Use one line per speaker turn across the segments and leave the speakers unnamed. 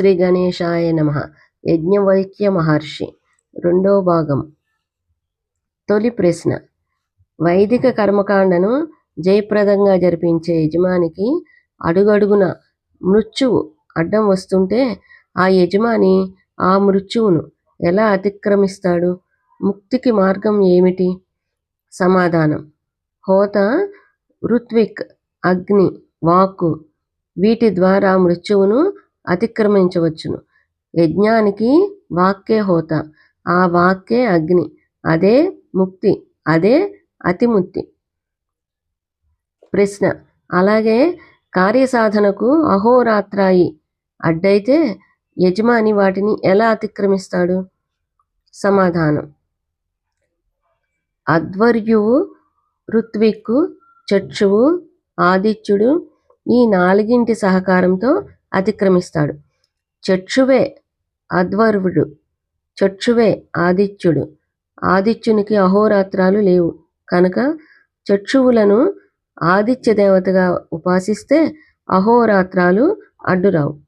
శ్రీ గణేశాయ నమ. యజ్ఞవల్క్య మహర్షి రెండో భాగం. తొలి ప్రశ్న. వైదిక కర్మకాండను జయప్రదంగా జరిపించే యజమానికి అడుగడుగున మృత్యువు అడ్డం వస్తుంటే ఆ యజమాని ఆ మృత్యువును ఎలా అతిక్రమిస్తాడు? ముక్తికి మార్గం ఏమిటి? సమాధానం. హోత ఋత్విక్ అగ్ని వాక్కు వీటి ద్వారా మృత్యువును అతిక్రమించవచ్చును. యజ్ఞానికి వాక్కే హోత. ఆ వాక్కే అగ్ని. అదే ముక్తి. అదే అతిముక్తి. ప్రశ్న. అలాగే కార్యసాధనకు అహోరాత్రాయి. అడ్డైతే యజమాని వాటిని ఎలా అతిక్రమిస్తాడు? సమాధానం. అధ్వర్యువు ఋత్విక్కు చక్షువు ఆదిత్యుడు ఈ నాలుగింటి సహకారంతో అతిక్రమిస్తాడు. చక్షువే అధ్వర్వుడు చక్షువే ఆదిత్యుడు. ఆదిత్యునికి అహోరాత్రాలు లేవు. కనుక చక్షువులను ఆదిత్య దేవతగా ఉపాసిస్తే అహోరాత్రాలు అడ్డురావు.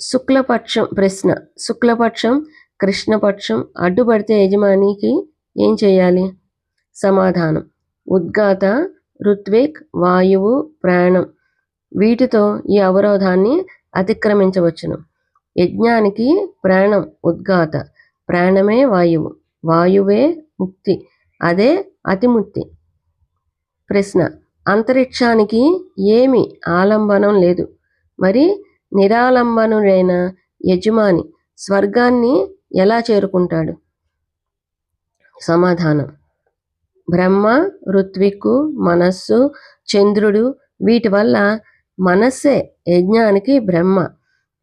శుక్లపక్షం ప్రశ్న. శుక్లపక్షం కృష్ణపక్షం అడ్డుపడితే యజమానికి ఏం చేయాలి? సమాధానం. ఉద్గాత ఋత్విక్ వాయువు ప్రాణం. వీటితో ఈ అవరోధాన్ని అతిక్రమించవచ్చును. యజ్ఞానికి ప్రాణం ఉద్గాత ప్రాణమే వాయువు. వాయువే ముక్తి. అదే అతిముక్తి. ప్రశ్న. అంతరిక్షానికి ఏమి ఆలంబనం లేదు. మరి నిరాలంబనుడైన యజమాని స్వర్గాన్ని ఎలా చేరుకుంటాడు? సమాధానం. బ్రహ్మ ఋత్విక్కు మనస్సు చంద్రుడు వీటి వల్ల మనస్సే యజ్ఞానికి బ్రహ్మ.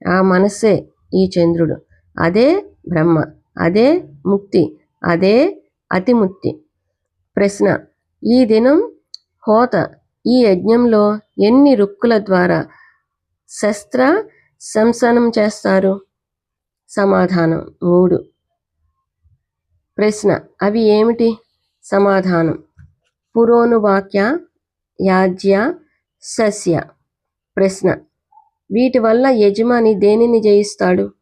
ఆ మనస్సే ఈ చంద్రుడు. అదే బ్రహ్మ. అదే ముక్తి. అదే అతిముక్తి. ప్రశ్న. ఈ దినం హోత. ఈ యజ్ఞంలో ఎన్ని రుక్కుల ద్వారా శస్త్ర శంసనం చేస్తారు? సమాధానం మూడు. ప్రశ్న. అవి ఏమిటి? సమాధానం. పురోనువాక్య యాజ్య సస్య. ప్రశ్న. వీటి వల్ల యజమాని దేనిని జయిస్తాడు?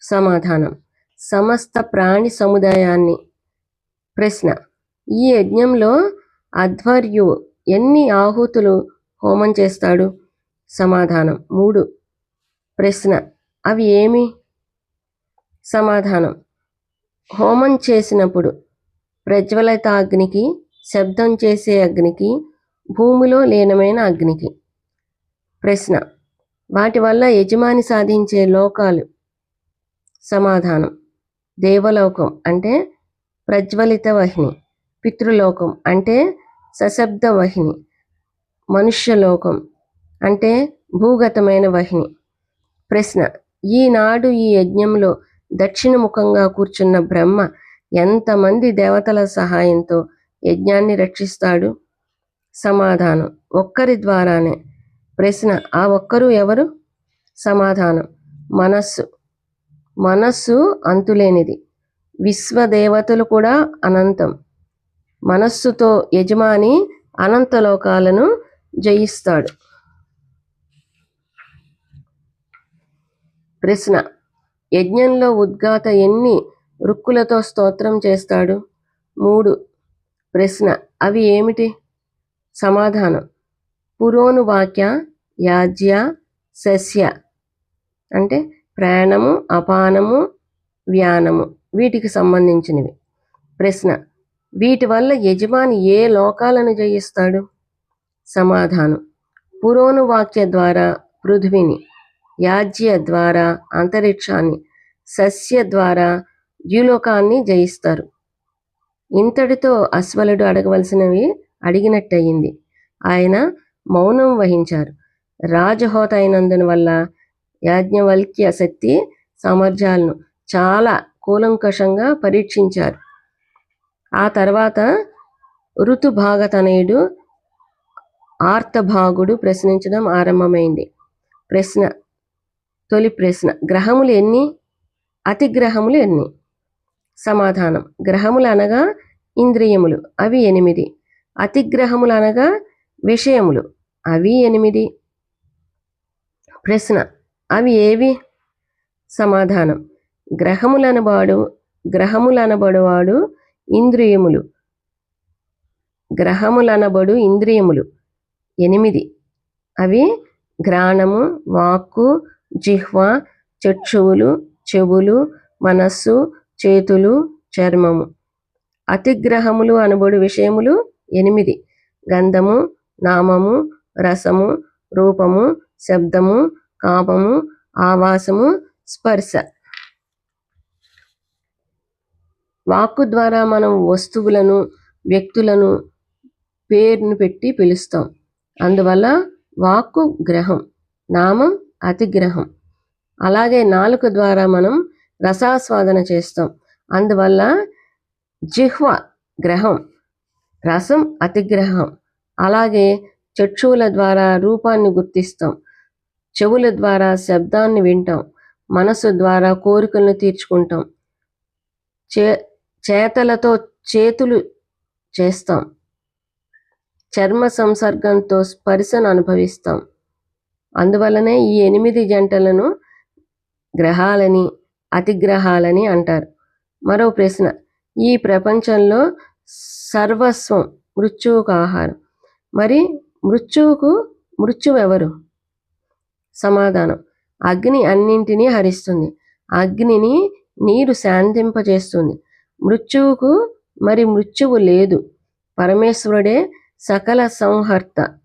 సమాధానం. సమస్త ప్రాణి సముదాయాన్ని. ప్రశ్న. ఈ యజ్ఞంలో అధ్వర్యు ఎన్ని ఆహుతులు హోమం చేస్తాడు? సమాధానం. మూడు. ప్రశ్న. అవి ఏమి? సమాధానం. హోమం చేసినప్పుడు ప్రజ్వలిత అగ్నికి శబ్దం చేసే అగ్నికి భూమిలో లీనమైన అగ్నికి. ప్రశ్న. వాటి వల్ల యజమాని సాధించే లోకాలు. సమాధానం. దేవలోకం అంటే ప్రజ్వలిత వహిని. పితృలోకం అంటే సశబ్ద వహిని. మనుష్యలోకం అంటే భూగతమైన వహిని. ప్రశ్న. ఈనాడు ఈ యజ్ఞంలో దక్షిణముఖంగా కూర్చున్న బ్రహ్మ ఎంతమంది దేవతల సహాయంతో యజ్ఞాన్ని రక్షిస్తాడు? సమాధానం. ఒక్కరి ద్వారానే. ప్రశ్న ఆ ఒక్కరు ఎవరు? సమాధానం మనస్సు. మనస్సు అంతులేనిది. విశ్వదేవతలు కూడా అనంతం. మనస్సుతో యజమాని అనంత లోకాలను జయిస్తాడు. ప్రశ్న యజ్ఞంలో ఉద్గాత ఎన్ని రుక్కులతో స్తోత్రం చేస్తాడు? మూడు. ప్రశ్న అవి ఏమిటి? సమాధానం పురోను వాక్య యాజ్య సస్య. అంటే ప్రాణము అపానము వ్యానము వీటికి సంబంధించినవి. ప్రశ్న వీటి వల్ల యజమాని ఏ లోకాలను జయిస్తాడు? సమాధానం పురోను వాక్య ద్వారా పృథ్వీని యాజ్య ద్వారా అంతరిక్షాన్ని సస్య ద్వారా ద్యులోకాన్ని జయిస్తారు. ఇంతటితో అశ్వలుడు అడగవలసినవి అడిగినట్టయింది. ఆయన మౌనం వహించారు. రాజహోత అయినందున వల్ల యాజ్ఞవల్క్య శక్తి సామర్థ్యాలను చాలా కూలంకషంగా పరీక్షించారు. ఆ తర్వాత ఋతుభాగతనయుడు ఆర్తభాగుడు ప్రశ్నించడం ఆరంభమైంది. ప్రశ్న తొలి ప్రశ్న గ్రహములు ఎన్ని? అతిగ్రహములు ఎన్ని? సమాధానం గ్రహములు అనగా ఇంద్రియములు అవి ఎనిమిది. అతిగ్రహములు అనగా విషయములు. అవి ఎనిమిది. ప్రశ్న. అవి ఏవి? సమాధానం. గ్రహములనబాడు గ్రహములనబడువాడు ఇంద్రియములు. గ్రహములనబడు ఇంద్రియములు. ఎనిమిది. అవి ఘ్రాణము వాక్కు జిహ్వ చక్షువులు చెవులు మనస్సు చేతులు చర్మము. అతిగ్రహములు అనబడు విషయములు ఎనిమిది. గంధము నామము రసము రూపము శబ్దము కామము ఆవాసము స్పర్శ. వాక్కు ద్వారా మనం వస్తువులను వ్యక్తులను పేరును పెట్టి పిలుస్తాం. అందువల్ల వాక్కు గ్రహం నామం అతిగ్రహం అలాగే నాలుక ద్వారా మనం రసాస్వాదన చేస్తాం. అందువల్ల జిహ్వ గ్రహం రసం అతిగ్రహం అలాగే చక్షువుల ద్వారా రూపాన్ని గుర్తిస్తాం. చెవుల ద్వారా శబ్దాన్ని వింటాం. మనసు ద్వారా కోరికలను తీర్చుకుంటాం. చే చేతలతో చేతులు చేస్తాం. చర్మ సంసర్గంతో స్పర్శను అనుభవిస్తాం. అందువలనే ఈ ఎనిమిది జంటలను గ్రహాలని అతిగ్రహాలని అంటారు. మరో ప్రశ్న ఈ ప్రపంచంలో సర్వస్వం మృత్యువుకు ఆహారం. మరి మృత్యువుకు మృత్యువు ఎవరు సమాధానం. అగ్ని అన్నింటినీ హరిస్తుంది. అగ్నిని నీరు శాంతింపజేస్తుంది. మృత్యువుకు మరి మృత్యువు లేదు. పరమేశ్వరుడే సకల సంహర్త.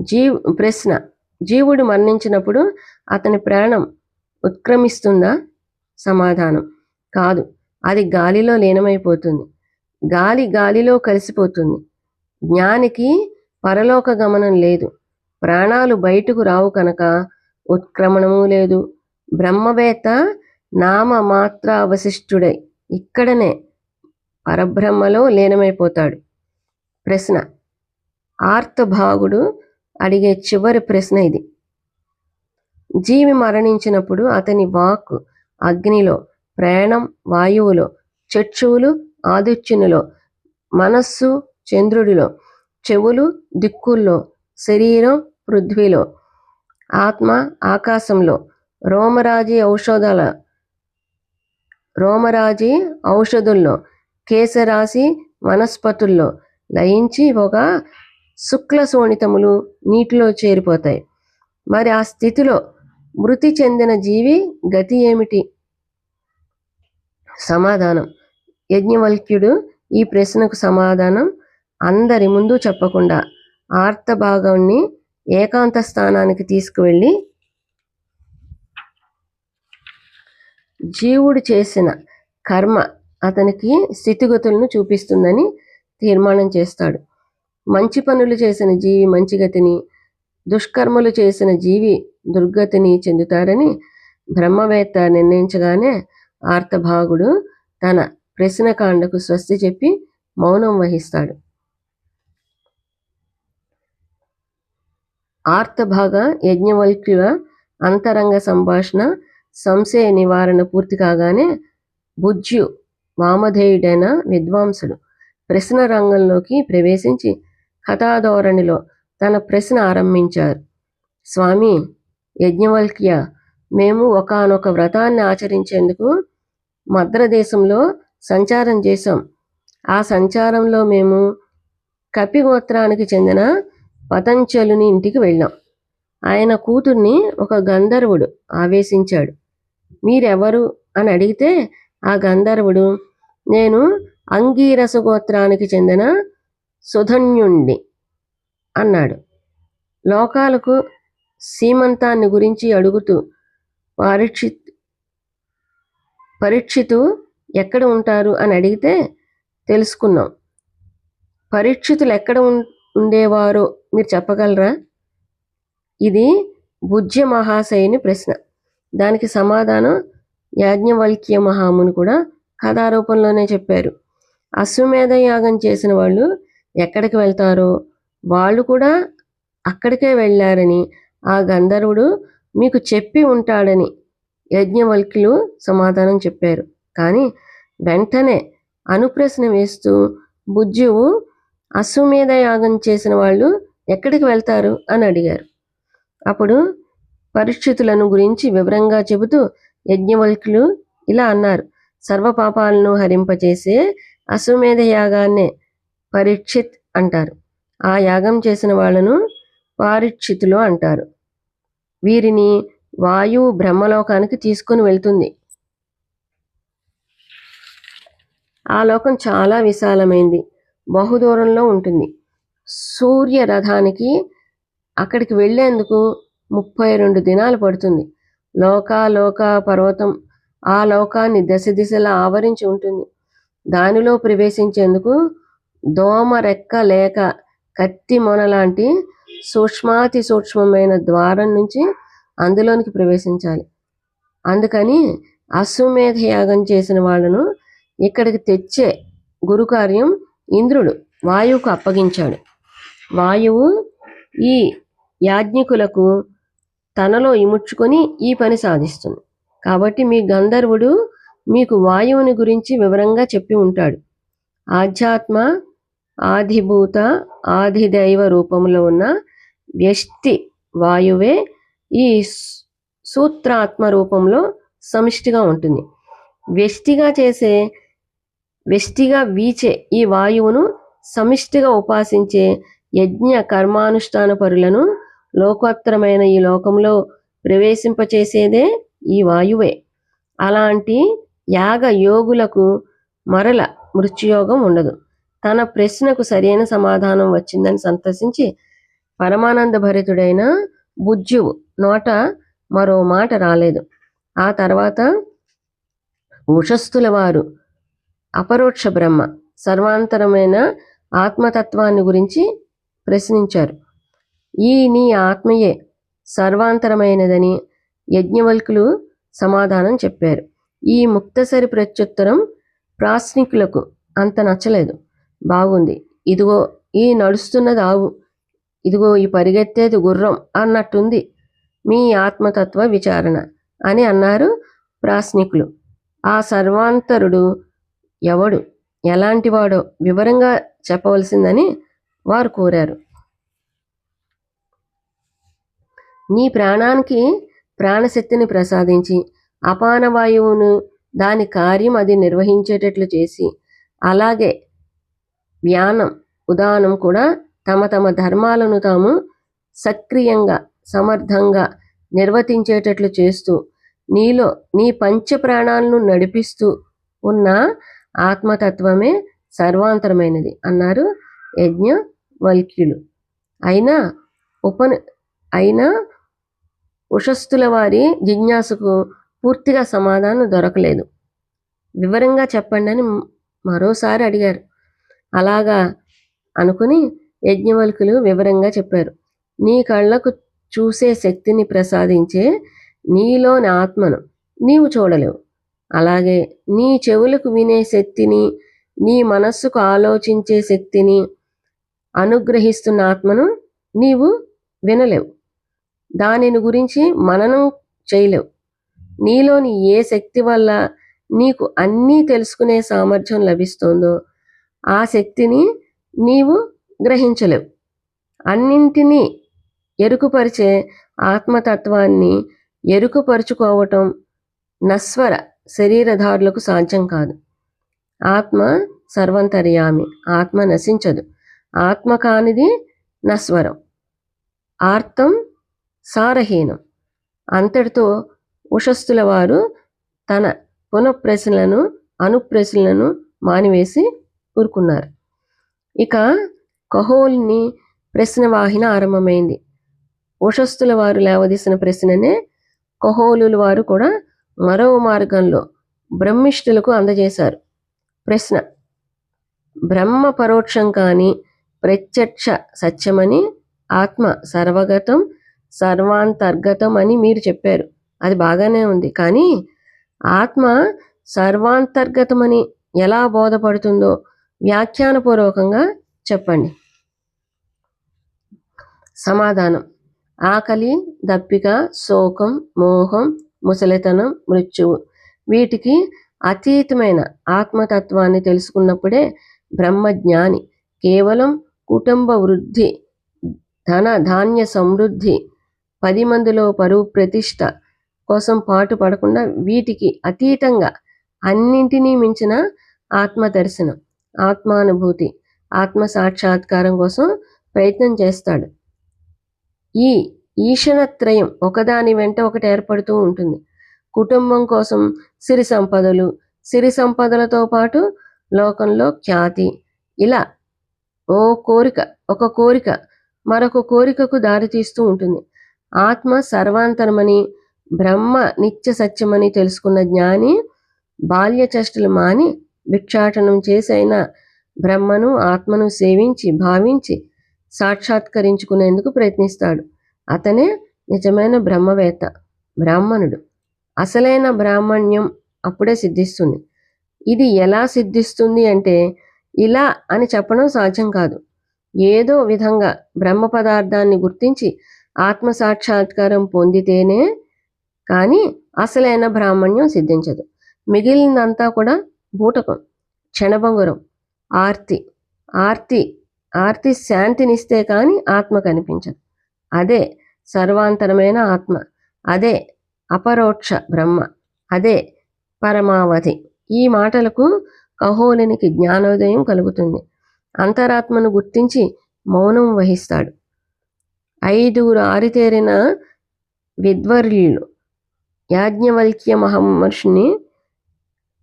జీ ప్రశ్న. జీవుడు మరణించినప్పుడు అతని ప్రాణం ఉత్క్రమిస్తుందా? సమాధానం. కాదు. అది గాలిలో లీనమైపోతుంది. గాలి గాలిలో కలిసిపోతుంది. జ్ఞానికి పరలోక గమనం లేదు. ప్రాణాలు బయటకు రావు కనుక ఉత్క్రమణము లేదు. బ్రహ్మవేత్త నామ మాత్ర అవశిష్టుడై ఇక్కడనే పరబ్రహ్మలో లీనమైపోతాడు. ప్రశ్న. ఆర్తభాగుడు అడిగే చివరి ప్రశ్న ఇది. జీవి మరణించినప్పుడు అతని వాక్ అగ్నిలో ప్రయాణం వాయువులో చక్షువులు ఆదిత్యునిలో మనస్సు చంద్రుడిలో చెవులు దిక్కుల్లో శరీరం పృథ్వీలో ఆత్మ ఆకాశంలో రోమరాజీ ఔషధాల రోమరాజీ ఔషధుల్లో కేశరాశి వనస్పతుల్లో లయించి ఒక శుక్ల శోణితములు నీటిలో చేరిపోతాయి. మరి ఆ స్థితిలో మృతి చెందిన జీవి గతి ఏమిటి? సమాధానం. యజ్ఞవల్క్యుడు ఈ ప్రశ్నకు సమాధానం అందరి ముందు చెప్పకుండా ఆర్తభాగాన్ని ఏకాంత స్థానానికి తీసుకువెళ్ళి జీవుడు చేసిన కర్మ అతనికి స్థితిగతులను చూపిస్తుందని తీర్మానం చేస్తాడు. మంచి పనులు చేసిన జీవి మంచి గతిని దుష్కర్మలు చేసిన జీవి దుర్గతిని చెందుతారని బ్రహ్మవేత్త నిర్ణయించగానే ఆర్తభాగుడు తన ప్రశ్నకాండకు స్వస్తి చెప్పి మౌనం వహిస్తాడు. ఆర్తభాగ యజ్ఞవల్క్యుల అంతరంగ సంభాషణ సంశయ నివారణ పూర్తి కాగానే బుజ్జు వామధేయుడైన విద్వాంసుడు ప్రశ్న రంగంలోకి ప్రవేశించి కథాధోరణిలో తన ప్రశ్న ఆరంభించారు. స్వామి యజ్ఞవల్క్య మేము ఒకానొక వ్రతాన్ని ఆచరించేందుకు మద్రదేశంలో సంచారం చేశాం. ఆ సంచారంలో మేము కపిగోత్రానికి చెందిన పతంచలుని ఇంటికి వెళ్ళాం. ఆయన కూతుర్ని ఒక గంధర్వుడు ఆవేశించాడు. మీరెవరు? అని అడిగితే ఆ గంధర్వుడు. నేను అంగీరస గోత్రానికి చెందిన సుధన్యుణ్ణి అన్నాడు. లోకాలకు సీమంతాన్ని గురించి అడుగుతూ పరీక్షిత్ పరీక్షితు ఎక్కడ ఉంటారు అని అడిగితే తెలుసుకున్నాం. పరీక్షితులు ఎక్కడ ఉం- ఉండేవారో మీరు చెప్పగలరా? ఇది భుజ్య మహాశయుని ప్రశ్న. దానికి సమాధానం యాజ్ఞవల్క్య మహాముని కూడా కథారూపంలోనే చెప్పారు. అశ్వమేధ యాగం చేసిన వాళ్ళు ఎక్కడికి వెళ్తారో వాళ్ళు కూడా అక్కడికే వెళ్ళారని ఆ గంధర్వుడు మీకు చెప్పి ఉంటాడని యజ్ఞవల్క్యులు సమాధానం చెప్పారు. కానీ వెంటనే అనుప్రశ్న వేస్తూ బుజ్జువు అశ్వమేధ యాగం చేసిన వాళ్ళు ఎక్కడికి వెళ్తారు? అని అడిగారు. అప్పుడు పరిస్థితులను గురించి వివరంగా చెబుతూ యజ్ఞవల్కులు ఇలా అన్నారు. సర్వపాపాలను హరింపచేసే అశ్వమేధ యాగాన్నే పరీక్షిత్ అంటారు. ఆ యాగం చేసిన వాళ్ళను పారిక్షితులు అంటారు. వీరిని వాయువు బ్రహ్మలోకానికి తీసుకుని వెళ్తుంది. ఆ లోకం చాలా విశాలమైంది. బహుదూరంలో ఉంటుంది. సూర్య రథానికి అక్కడికి వెళ్ళేందుకు ముప్పై రెండు దినాలు పడుతుంది. లోకాలోక పర్వతం ఆ లోకాన్ని దశ దిశలా ఆవరించి ఉంటుంది. దానిలో ప్రవేశించేందుకు దోమ రెక్క లేక కత్తి మొన లాంటి సూక్ష్మాతి సూక్ష్మమైన ద్వారం నుంచి అందులోనికి ప్రవేశించాలి. అందుకని అశ్వమేధ యాగం చేసిన వాళ్ళను ఇక్కడికి తెచ్చే గురుకార్యం ఇంద్రుడు వాయువుకు అప్పగించాడు. వాయువు ఈ యాజ్ఞికులకు తనలో ఇముడ్చుకొని ఈ పని సాధిస్తుంది. కాబట్టి మీ గంధర్వుడు మీకు వాయువుని గురించి వివరంగా చెప్పి ఉంటాడు. ఆధ్యాత్మ ఆధిభూత ఆధిదైవ రూపంలో ఉన్న వ్యష్టి వాయువే ఈ సూత్రాత్మ రూపంలో సమిష్టిగా ఉంటుంది. వ్యష్టిగా చేసే వెష్టిగా వీచే ఈ వాయువును సమిష్టిగా ఉపాసించే యజ్ఞ కర్మానుష్ఠాన పరులను లోకోత్తరమైన ఈ లోకంలో ప్రవేశింపచేసేదే ఈ వాయువే. అలాంటి యాగ యోగులకు మరల మృత్యుయోగం ఉండదు. తన ప్రశ్నకు సరైన సమాధానం వచ్చిందని సంతసించి పరమానంద భరితుడైన బుజ్జువు నోట మరో మాట రాలేదు. ఆ తర్వాత ఉషస్థుల వారు అపరోక్ష బ్రహ్మ సర్వాంతరమైన ఆత్మతత్వాన్ని గురించి ప్రశ్నించారు. ఈ నీ ఆత్మయే సర్వాంతరమైనదని యజ్ఞవల్కులు సమాధానం చెప్పారు. ఈ ముక్తసరి ప్రత్యుత్తరం ప్రాశ్నికులకు అంత నచ్చలేదు. బాగుంది. ఇదిగో ఈ నడుస్తున్నది ఆవు ఇదిగో ఈ పరిగెత్తేది గుర్రం అన్నట్టుంది మీ ఆత్మతత్వ విచారణ అని అన్నారు ప్రాశ్నికులు. ఆ సర్వాంతరుడు ఎవడు ఎలాంటివాడో వివరంగా చెప్పవలసిందని వారు కోరారు. నీ ప్రాణానికి ప్రాణశక్తిని ప్రసాదించి అపాన వాయువును దాని కార్యం అది నిర్వహించేటట్లు చేసి అలాగే వ్యానం ఉదానం కూడా తమ తమ ధర్మాలను తాము సక్రియంగా సమర్థంగా నిర్వర్తించేటట్లు చేస్తూ నీలో నీ పంచ ప్రాణాలను నడిపిస్తూ ఉన్న ఆత్మతత్వమే సర్వాంతరమైనది అన్నారు యజ్ఞ వల్క్యులు. అయినా ఉపని అయినా ఉషస్థుల వారి జిజ్ఞాసుకు పూర్తిగా సమాధానం దొరకలేదు. వివరంగా చెప్పండి అని మరోసారి అడిగారు. అలాగా అనుకుని యజ్ఞవల్కులు వివరంగా చెప్పారు. నీ కళ్ళకు చూసే శక్తిని ప్రసాదించే నీలోని ఆత్మను నీవు చూడలేవు. అలాగే నీ చెవులకు వినే శక్తిని నీ మనస్సుకు ఆలోచించే శక్తిని అనుగ్రహిస్తున్న ఆత్మను నీవు వినలేవు. దానిని గురించి మననం చేయలేవు. నీలోని ఏ శక్తి వల్ల నీకు అన్నీ తెలుసుకునే సామర్థ్యం లభిస్తుందో ఆ శక్తిని నీవు గ్రహించలేవు. అన్నింటినీ ఎరుకుపరిచే ఆత్మతత్వాన్ని ఎరుకుపరుచుకోవటం నస్వర శరీరధారులకు సాధ్యం కాదు. ఆత్మ సర్వంతర్యామి ఆత్మ నశించదు. ఆత్మ కానిది నస్వరం ఆర్తం సారహీనం. అంతటితో ఉషస్థుల వారు తన పునఃప్రశ్నలను అనుప్రశ్నలను మానివేసి ఊరుకున్నారు ఇక కహోల్ని ప్రశ్నవాహిన ఆరంభమైంది. ఉషస్థుల వారు లేవదీసిన ప్రశ్ననే కహోలుల వారు కూడా మరో మార్గంలో బ్రహ్మిష్ఠులకు అందజేశారు. ప్రశ్న బ్రహ్మ పరోక్షం కాని ప్రత్యక్ష సత్యమని ఆత్మ సర్వగతం సర్వాంతర్గతం అని మీరు చెప్పారు. అది బాగానే ఉంది. కానీ ఆత్మ సర్వాంతర్గతమని ఎలా బోధపడుతుందో వ్యాఖ్యానపూర్వకంగా చెప్పండి. సమాధానం ఆకలి దప్పిక శోకం మోహం ముసలితనం మృత్యువు. వీటికి అతీతమైన ఆత్మతత్వాన్ని తెలుసుకున్నప్పుడే బ్రహ్మజ్ఞాని కేవలం కుటుంబ వృద్ధి ధన ధాన్య సమృద్ధి పది మందిలో పరువు ప్రతిష్ట కోసం పాటు పడకుండా వీటికి అతీతంగా అన్నింటినీ మించిన ఆత్మ దర్శనం ఆత్మానుభూతి ఆత్మ సాక్షాత్కారం కోసం ప్రయత్నం చేస్తాడు. ఈ ఈషణత్రయం ఒకదాని వెంట ఒకటి ఏర్పడుతూ ఉంటుంది. కుటుంబం కోసం సిరి సంపదలు సిరి సంపదలతో పాటు లోకంలో ఖ్యాతి. ఇలా ఓ కోరిక ఒక కోరిక మరొక కోరికకు దారితీస్తూ ఉంటుంది. ఆత్మ సర్వాంతరమని బ్రహ్మ నిత్య సత్యమని తెలుసుకున్న జ్ఞాని బాల్య చష్టలు మాని భిక్షాటనం చేసైన బ్రహ్మను ఆత్మను సేవించి భావించి సాక్షాత్కరించుకునేందుకు ప్రయత్నిస్తాడు. అతనే నిజమైన బ్రహ్మవేత్త బ్రాహ్మణుడు. అసలైన బ్రాహ్మణ్యం అప్పుడే సిద్ధిస్తుంది. ఇది ఎలా సిద్ధిస్తుంది అంటే ఇలా అని చెప్పడం సాధ్యం కాదు. ఏదో విధంగా బ్రహ్మ పదార్థాన్ని గుర్తించి ఆత్మ సాక్షాత్కారం పొందితేనే కానీ అసలైన బ్రాహ్మణ్యం సిద్ధించదు. మిగిలినంతా కూడా బూటకం క్షణభంగురం ఆర్తి. ఆర్తి ఆర్తి శాంతినిస్తే కానీ ఆత్మ కనిపించదు. అదే సర్వాంతరమైన ఆత్మ. అదే అపరోక్ష బ్రహ్మ. అదే పరమావధి. ఈ మాటలకు కహోలినికి జ్ఞానోదయం కలుగుతుంది. అంతరాత్మను గుర్తించి మౌనం వహిస్తాడు. ఐదుగురు ఆరితేరిన విద్వర్యులు. యాజ్ఞవల్క్య మహర్షిని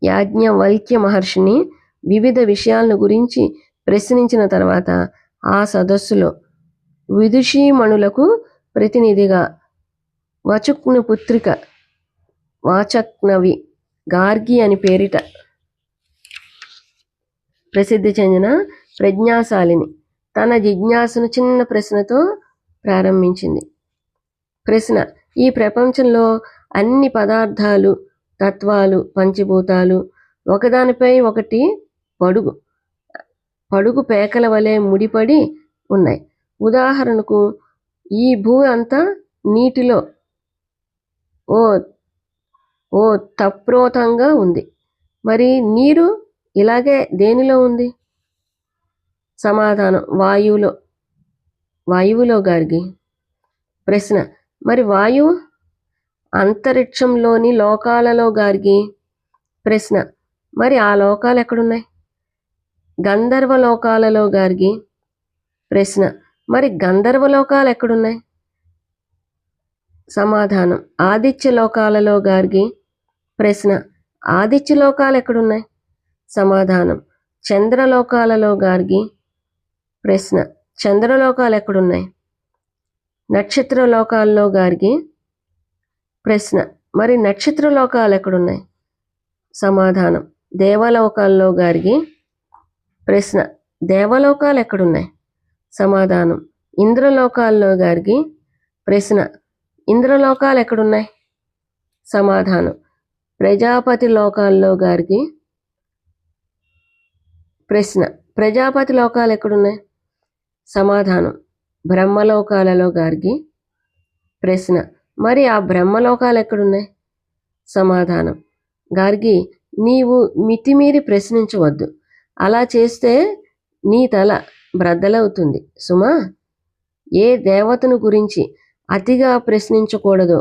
యాజ్ఞవల్క్య మహర్షిని వివిధ విషయాలను గురించి ప్రశ్నించిన తర్వాత ఆ సదస్సులో విదుషీమణులకు ప్రతినిధిగా వచుక్న పుత్రిక వాచక్నవి గార్గి అని పేరిట ప్రసిద్ధి చెందిన ప్రజ్ఞాశాలిని. తన జిజ్ఞాసను చిన్న ప్రశ్నతో ప్రారంభించింది. ప్రశ్న ఈ ప్రపంచంలో అన్ని పదార్థాలు తత్వాలు పంచభూతాలు ఒకదానిపై ఒకటి పడుగు పడుగు పేకల వలె ముడిపడి ఉన్నాయి. ఉదాహరణకు ఈ భూ అంతా నీటిలో ఓ ఓ తప్రోతంగా ఉంది. మరి నీరు ఇలాగే దేనిలో ఉంది? సమాధానం వాయువులో వాయువులో గారికి ప్రశ్న మరి వాయువు అంతరిక్షంలోని లోకాలలో గారికి ప్రశ్న మరి ఆ లోకాలు ఎక్కడున్నాయి? గంధర్వ లోకాలలో గారికి ప్రశ్న మరి గంధర్వ లోకాలు ఎక్కడున్నాయి? సమాధానం. ఆదిత్య లోకాలలో గారికి ప్రశ్న ఆదిత్య లోకాలు ఎక్కడున్నాయి? సమాధానం. చంద్రలోకాలలో గారికి ప్రశ్న చంద్రలోకాలు ఎక్కడున్నాయి? నక్షత్ర లోకాల్లో గారికి ప్రశ్న మరి నక్షత్ర లోకాలు ఎక్కడున్నాయి? సమాధానం. దేవలోకాల్లో గారికి ప్రశ్న దేవలోకాలు ఎక్కడున్నాయి? సమాధానం. ఇంద్రలోకాల్లో గారికి ప్రశ్న ఇంద్రలోకాలు ఎక్కడున్నాయి? సమాధానం. ప్రజాపతి లోకాల్లో గారికి ప్రశ్న ప్రజాపతి లోకాలు ఎక్కడున్నాయి? సమాధానం. బ్రహ్మలోకాలలో గారికి ప్రశ్న మరి ఆ బ్రహ్మలోకాలు ఎక్కడున్నాయి? సమాధానం. గార్గి నీవు మితిమీరి ప్రశ్నించవద్దు. అలా చేస్తే నీ తల బ్రద్దలవుతుంది. సుమా ఏ దేవతను గురించి అతిగా ప్రశ్నించకూడదో.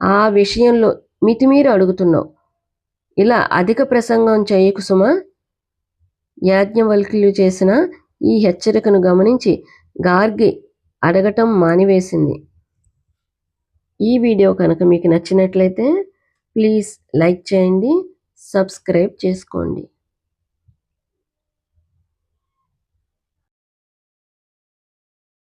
ఆ విషయంలో మితిమీరు అడుగుతున్నావు. ఇలా అధిక ప్రసంగం చేయకు సుమా. యాజ్ఞవల్క్యులు చేసిన ఈ హెచ్చరికను గమనించి గార్గి అడగటం మానివేసింది. ఈ వీడియో కనుక మీకు నచ్చినట్లయితే ప్లీజ్ లైక్ చేయండి సబ్స్క్రైబ్ చేసుకోండి.